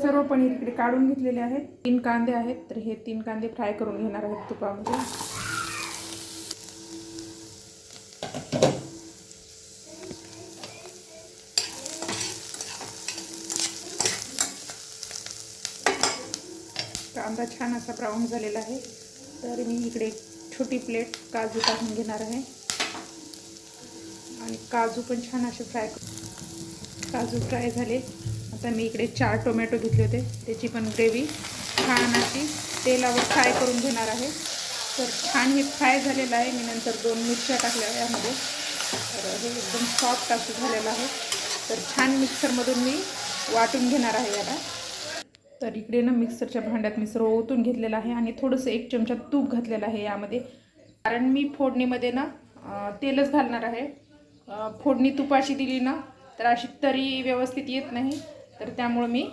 सर्व पनीर इकडे काढून घेतलेले आहेत. तीन कांदे आहेत. तर हे तीन कांदे फ्राय करून घेणार आहेत तुपामध्ये. कांदा छान असा ब्राऊन झालेला आहे. तर मी इकडे छोटी प्लेट काजू टाकून घेणार आहे. आणि काजू पण छान असे फ्राय काजू फ्राय झाले. आता मी इकडे चार टोमॅटो घेतले होते. त्याची पण ग्रेव्ही छान अशी तेलावर फ्राय करून घेणार आहे. तर छान हे फ्राय झालेलं आहे. मी नंतर दोन मिरच्या टाकल्या यामध्ये. तर हे एकदम सॉफ्ट असं झालेलं आहे. तर छान मिक्सरमधून मी वाटून घेणार आहे याला. तर इकडे ना मिक्सरच्या भांड्यात मी सर्व ओतून घेतलेलं आहे आणि थोडंसं एक चमचा तूप घातलेलं आहे यामध्ये. कारण मी फोडणीमध्ये ना तेलच घालणार आहे. फोडणी तुपाची दिली ना तर अशी तरी व्यवस्थित येत नाही. तर त्यामुळं मी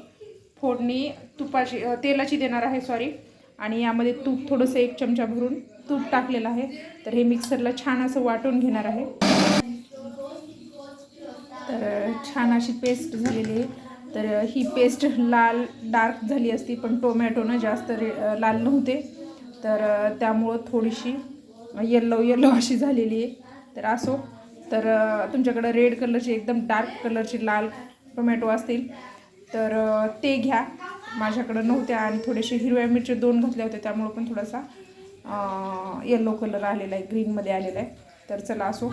फोडणी तुपाची तेलाची देणार आहे सॉरी आणि यामध्ये तूप थोडंसं एक चमचा भरून तूप टाकलेलं आहे. तर हे मिक्सरला छान असं वाटून घेणार आहे. तर छान अशी पेस्ट झालेली आहे. तर ही पेस्ट लाल डार्क झाली असती पण टोमॅटोनं जास्त रे लाल नव्हते. तर त्यामुळं थोडीशी येल्लो येल्लो अशी झालेली आहे. तर असो. तर तुमच्याकडं रेड कलरची एकदम डार्क कलरची लाल टोमॅटो असतील तर ते घ्या. माझ्याकडं नव्हत्या आणि थोडेसे हिरव्या मिरच्या दोन घातल्या होत्या त्यामुळं पण थोडासा येल्लो कलर आलेला आहे ग्रीनमध्ये आलेला आहे. तर चला असो.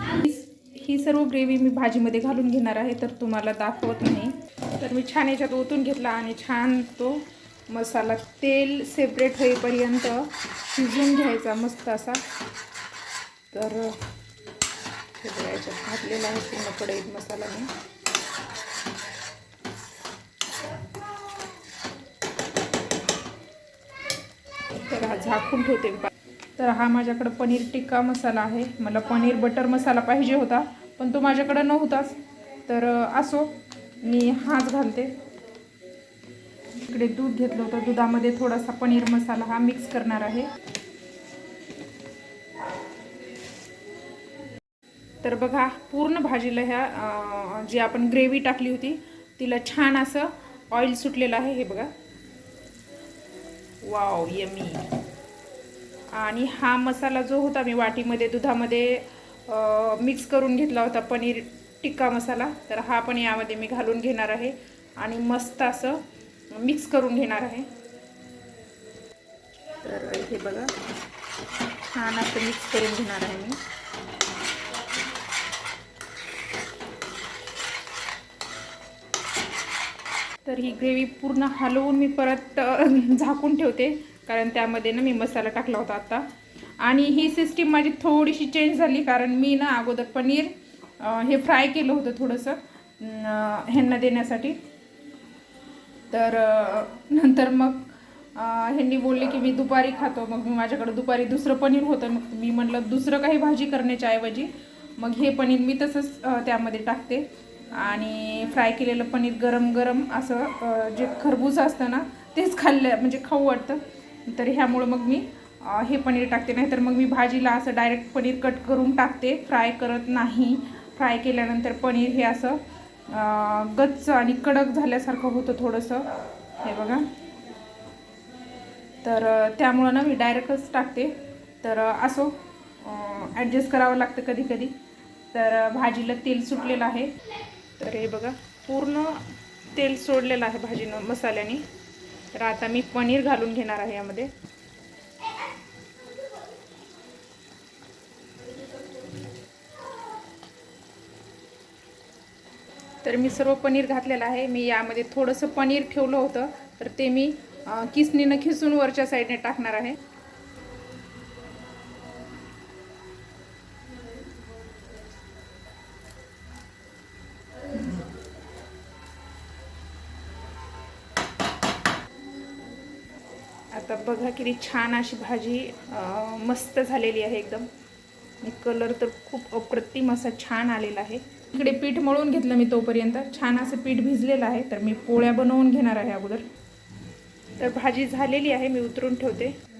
ही सर्व ग्रेव्ही मी भाजीमध्ये घालून घेणार आहे तर तुम्हाला दाखवत नाही. तर मी छान याच्यात ओतून घेतला आणि छान तो मसाला तेल सेपरेट होईपर्यंत शिजवून घ्यायचा मस्त असा. तर याच्यात घातलेला आहे पूर्ण कढईत मसाला मी. तर हा झाकून ठेवते तर हा माझ्याकडं पनीर टिक्का मसाला आहे. मला पनीर बटर मसाला पाहिजे होता पण तो माझ्याकडं नव्हताच. तर असो. मी हाच घालते. इकडे दूध घेतलं होतं. दुधामध्ये थोडासा पनीर मसाला हा मिक्स करणार आहे. तर बघा पूर्ण भाजीला ह्या जी आपण ग्रेव्ही टाकली होती तिला छान असं ऑइल सुटलेलं आहे. हे बघा. वाव यमी आणि हा मसाला जो होता मी वाटीमध्ये दुधामध्ये मिक्स करून घेतला होता पनीर टिक्का मसाला तर हा पण यामध्ये मी घालून घेणार आहे. आणि मस्त असं मिक्स करून घेणार आहे. तर हे बघा छान असं मिक्स करून घेणार आहे मी. तर ही ग्रेव्ही पूर्ण हलवून मी परत झाकून ठेवते. कारण त्यामध्ये ना मी मसाला टाकला होता आता. आणि ही सिस्टीम माझी थोडीशी चेंज झाली कारण मी ना अगोदर पनीर हे फ्राय केलं होतं थोडंसं. ह्यांना देण्यासाठी. तर नंतर मग ह्यांनी बोलले की मी दुपारी खातो. मग मी माझ्याकडे दुपारी दुसरं पनीर होतं. मग मी म्हटलं दुसरं काही भाजी करण्याच्या ऐवजी मग हे पनीर मी तसंच त्यामध्ये टाकते. आणि फ्राय केलेलं पनीर गरम गरम असं जे खरबूज असतं ना तेच खाल्लं म्हणजे खाऊ वाटतं. तर ह्यामुळं मग मी हे पनीर टाकते. नाहीतर मग मी भाजीला असं डायरेक्ट पनीर कट करून टाकते. फ्राय करत नाही. फ्राय केल्यानंतर पनीर हे असं गच्च आणि कडक झाल्यासारखं होतं थोडंसं. हे बघा. तर त्यामुळं ना मी डायरेक्टच टाकते. तर असो ॲडजस्ट करावं लागतं कधी कधी तर भाजीला तेल सुटलेलं आहे. तर हे बघा पूर्ण तेल सोडलेलं आहे भाजीनं मसाल्याने. तर आता मी पनीर घालून घेणार आहे यामध्ये. तर मी सर्व पनीर घातलेलं आहे. मी यामध्ये थोडंसं पनीर ठेवलं होतं. तर ते मी किसनीनं खिसून वरच्या साईडने टाकणार आहे. आता बघा किती छान अशी भाजी मस्त झालेली आहे एकदम. कलर तर खूप अप्रतिम असा छान आलेला आहे. इकडे पीठ मळून घेतलं मी तोपर्यंत. छान असं पीठ भिजलेलं आहे तर मी पोळ्या बनवून घेणार आहे अगोदर. तर भाजी झालेली आहे मी उतरून ठेवते.